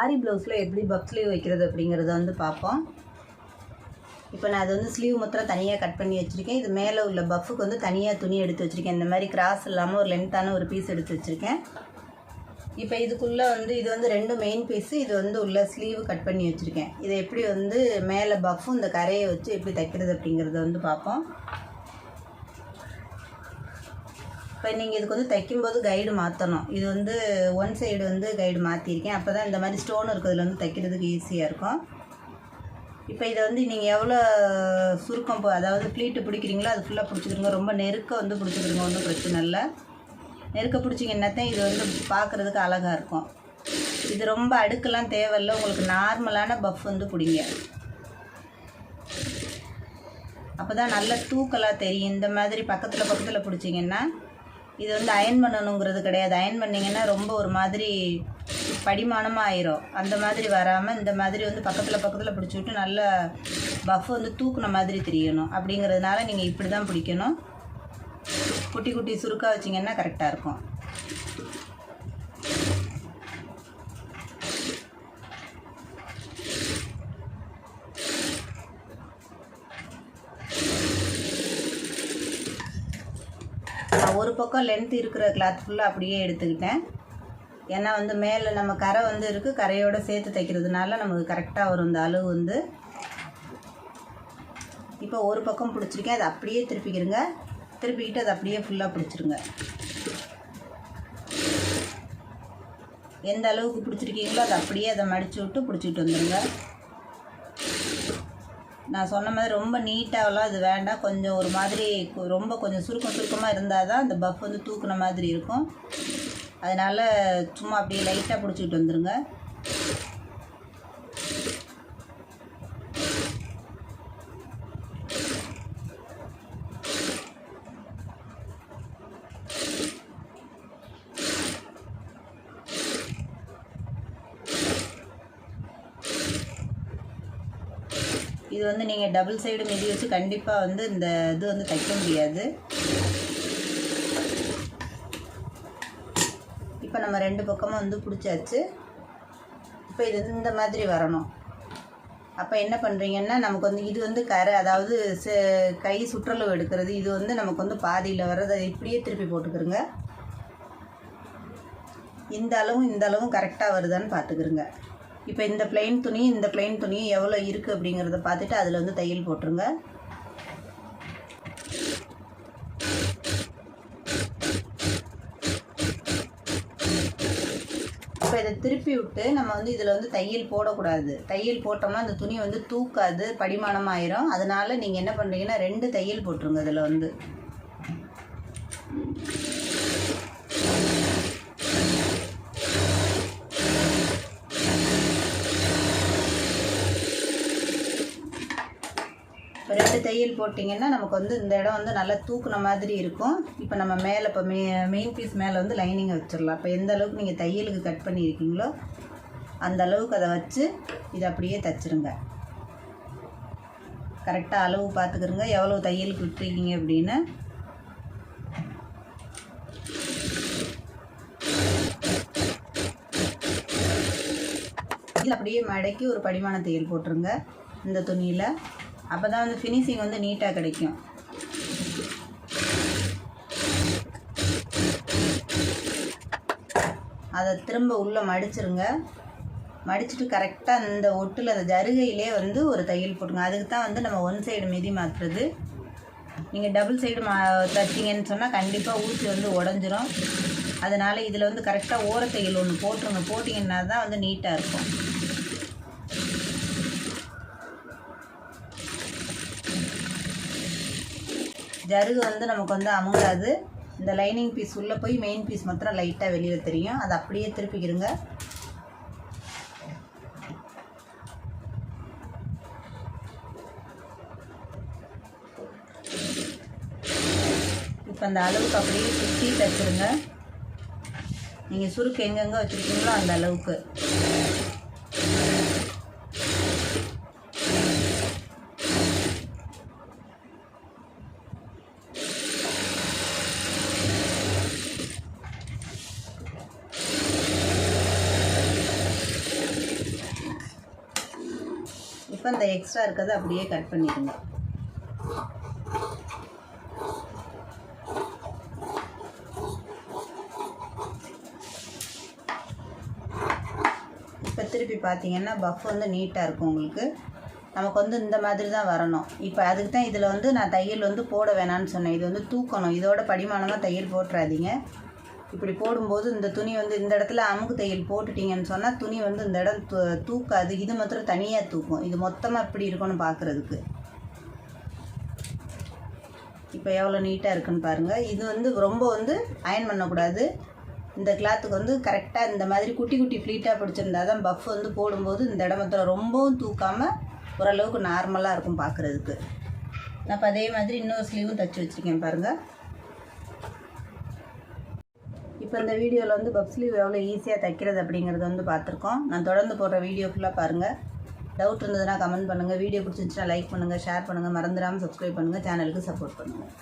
ஆரி ப்ளவுஸில் எப்படி பப் ஸ்லீவ் வைக்கிறது அப்படிங்கிறத வந்து பார்ப்போம். இப்போ நான் அது வந்து ஸ்லீவ் மாத்திரம் தனியாக கட் பண்ணி வச்சுருக்கேன். இது மேலே உள்ள பஃபுக்கு வந்து தனியாக துணி எடுத்து வச்சுருக்கேன். இந்த மாதிரி கிராஸ் இல்லாமல் ஒரு லென்த்தான ஒரு பீஸ் எடுத்து வச்சுருக்கேன். இப்போ இதுக்குள்ளே வந்து இது வந்து ரெண்டு மெயின் பீஸு இது வந்து உள்ள ஸ்லீவ் கட் பண்ணி வச்சுருக்கேன். இதை எப்படி வந்து மேலே பஃப்பும் இந்த கரையை வச்சு எப்படி தைக்கிறது அப்படிங்கிறத வந்து பார்ப்போம். இப்போ நீங்கள் இதுக்கு வந்து தைக்கும்போது கைடு மாற்றணும் இது வந்து ஒன் சைடு வந்து கைடு மாற்றிருக்கேன் அப்போ தான் இந்த மாதிரி ஸ்டோன் இருக்கிறதுல வந்து தைக்கிறதுக்கு ஈஸியாக இருக்கும். இப்போ இதை வந்து நீங்கள் எவ்வளோ சுருக்கம் போ- அதாவது ப்ளீட்டு பிடிக்கிறீங்களோ அது ஃபுல்லாக பிடிச்சிக்கிறங்க ரொம்ப நெருக்க வந்து பிடிச்சிக்கிறங்க ஒன்றும் பிரச்சனை இல்லை. நெருக்க பிடிச்சிங்கன்னாத்தான் இது வந்து பார்க்குறதுக்கு அழகாக இருக்கும். இது ரொம்ப அடுக்கெல்லாம் தேவையில்லை. உங்களுக்கு நார்மலான பஃப் வந்து பிடிங்க. அப்போ தான் நல்ல தூக்கலாக தெரியும். இந்த மாதிரி பக்கத்தில் பக்கத்தில் பிடிச்சிங்கன்னா இது வந்து அயன் பண்ணணுங்கிறது கிடையாது. அயன் பண்ணிங்கன்னா ரொம்ப ஒரு மாதிரி படிமானமாக ஆயிரும் அந்த மாதிரி வராமல் இந்த மாதிரி வந்து பக்கத்தில் பக்கத்தில் பிடிச்சி விட்டு நல்ல பஃப் வந்து தூக்குன மாதிரி தெரியணும். அப்படிங்கிறதுனால நீங்கள் இப்படி தான் பிடிக்கணும். குட்டி குட்டி சுருக்காக வச்சிங்கன்னா கரெக்டாக இருக்கும் நான் ஒரு பக்கம் லென்த் இருக்கிற கிளாத் ஃபுல்லாக அப்படியே எடுத்துக்கிட்டேன். ஏன்னா வந்து மேலே நம்ம கரை வந்து இருக்குது கரையோடு சேர்த்து தைக்கிறதுனால நமக்கு கரெக்டாக வரும் இந்த அளவு வந்து. இப்போ ஒரு பக்கம் பிடிச்சிருக்கேன் அதை அப்படியே திருப்பிக்கிறங்க திருப்பிக்கிட்டு அதை அப்படியே ஃபுல்லாக பிடிச்சிருங்க. எந்த அளவுக்கு பிடிச்சிருக்கீங்களோ அதை அப்படியே அதை மடித்து விட்டு பிடிச்சிட்டு வந்துடுங்க நான் சொன்ன மாதிரி ரொம்ப நீட்டாகலாம் இது வேண்டாம். கொஞ்சம் ஒரு மாதிரி ரொம்ப கொஞ்சம் சுருக்கம் சுருக்கமாக இருந்தால் தான் அந்த பஃப் வந்து தூக்குன மாதிரி இருக்கும். அதனால் சும்மா அப்படியே லைட்டாக பிடிச்சிக்கிட்டு வந்துடுங்க இது வந்து நீங்கள் டபுள் சைடு மிதி வச்சு கண்டிப்பாக வந்து இந்த இது வந்து தைக்க முடியாது. இப்போ நம்ம ரெண்டு பக்கமும் வந்து பிடிச்சாச்சு. இப்போ இது இந்த மாதிரி வரணும். அப்போ என்ன பண்ணுறீங்கன்னா நமக்கு வந்து இது வந்து கரை அதாவது கை சுற்றளவு எடுக்கிறது இது வந்து நமக்கு வந்து பாதியில் வர்றது அதை இப்படியே திருப்பி போட்டுக்கிறோங்க. இந்த அளவும் இந்த அளவும் கரெக்டாக வருதான்னு பார்த்துக்கிறோங்க இப்போ இந்த பிளெயின் துணி இந்த பிளெயின் துணி எவ்வளோ இருக்குது அப்படிங்கிறத பார்த்துட்டு அதில் வந்து தையல் போட்டுருங்க. இப்போ இதை திருப்பி விட்டு நம்ம வந்து இதில் வந்து தையல் போடக்கூடாது. தையல் போட்டோம்னா அந்த துணி வந்து தூக்காது படிமானம் ஆயிரும் அதனால நீங்கள் என்ன பண்ணுறீங்கன்னா ரெண்டு தையல் போட்டுருங்க இதில் வந்து. ரெண்டு தையல் போட்டிங்கன்னா நமக்கு வந்து இந்த இடம் வந்து நல்லா தூக்குன மாதிரி இருக்கும். இப்போ நம்ம மேலே இப்போ மெ மெயின் பீஸ் மேலே வந்து லைனிங்கை வச்சிடலாம். இப்போ எந்த அளவுக்கு நீங்கள் தையலுக்கு கட் பண்ணியிருக்கீங்களோ அந்த அளவுக்கு அதை வச்சு இதை அப்படியே தச்சுருங்க. கரெக்டாக அளவு பார்த்துக்கிறங்க எவ்வளோ தையலுக்கு விட்டுருக்கீங்க அப்படின்னு. இதில் அப்படியே மடக்கி ஒரு படிமான தையல் போட்டுருங்க. இந்த துணியில். அப்போ தான் வந்து ஃபினிஷிங் வந்து நீட்டாக கிடைக்கும். அதை திரும்ப உள்ளே மடிச்சிருங்க. மடிச்சுட்டு கரெக்டாக இந்த ஒட்டில் அந்த ஜருகையிலே வந்து ஒரு தையல் போட்டுங்க. அதுக்கு தான் வந்து நம்ம ஒன் சைடு மிதி மாற்றுறது நீங்கள் டபுள் சைடு மா தச்சிங்கன்னு சொன்னால் கண்டிப்பாக ஊசி வந்து உடஞ்சிரும். அதனால் இதில் வந்து கரெக்டாக ஓரத்தையில் ஒன்று போட்டுருங்க. போட்டிங்கன்னா தான் வந்து நீட்டாக இருக்கும். ஜருகு வந்து நமக்கு வந்து அமுங்காது. இந்த லைனிங் பீஸ் உள்ளே போய் மெயின் பீஸ் மாத்திரம் லைட்டாக வெளியில் தெரியும். அதை அப்படியே திருப்பிக்கிடுங்க. இப்போ அந்த அளவுக்கு அப்படியே சுற்றி தச்சுருங்க நீங்கள் சுருக்கு எங்கெங்கே வச்சுருக்கீங்களோ அந்த அளவுக்கு. இப்போ இந்த எக்ஸ்ட்ரா இருக்கிறத அப்படியே கட் பண்ணிடுங்க. இப்போ திருப்பி பார்த்தீங்கன்னா பஃப் வந்து நீட்டாக இருக்கும் உங்களுக்கு. நமக்கு வந்து இந்த மாதிரி தான் வரணும். இப்போ அதுக்கு தான் இதில் வந்து நான் தையல் வந்து போட வேணான்னு சொன்னேன். இது வந்து தூக்கணும். இதோட படிமானமாக தையல் போட்டுறாதீங்க. இப்படி போடும்போது இந்த துணி வந்து இந்த இடத்துல அமுக்கு தையல் போட்டுட்டீங்கன்னு சொன்னால் துணி வந்து இந்த இடம் தூ தூக்காது. இது மாத்திரம் தனியாக தூக்கும். இது மொத்தமாக இப்படி இருக்கும்னு பார்க்குறதுக்கு இப்போ எவ்வளோ நீட்டாக இருக்குன்னு பாருங்கள் இது வந்து ரொம்ப வந்து அயன் பண்ணக்கூடாது. இந்த கிளாத்துக்கு வந்து கரெக்டாக இந்த மாதிரி குட்டி குட்டி ஃப்ளீட்டாக பிடிச்சிருந்தா தான் பஃப் வந்து போடும்போது இந்த இடமத்துல ரொம்பவும் தூக்காமல் ஓரளவுக்கு நார்மலாக இருக்கும் பார்க்குறதுக்கு நான் இப்போ அதே மாதிரி இன்னொரு ஸ்லீவும் தைச்சி வச்சுருக்கேன் பாருங்கள் இப்போ இந்த வீடியோவில் வந்து பப் ஸ்லீவ் எவ்வளோ ஈஸியாக தைக்கிறது அப்படிங்கிறது வந்து பார்த்துருக்கோம். நான் தொடர்ந்து போடுற வீடியோ ஃபுல்லாக பாருங்கள் டவுட் இருந்ததுன்னா கமெண்ட் பண்ணுங்கள் வீடியோ பிடிச்சிருந்துச்சுன்னா லைக் பண்ணுங்கள் ஷேர் பண்ணுங்கள் மறந்துடாமல் சப்ஸ்கிரைப் பண்ணுங்கள் சேனலுக்கு சப்போர்ட் பண்ணுங்கள்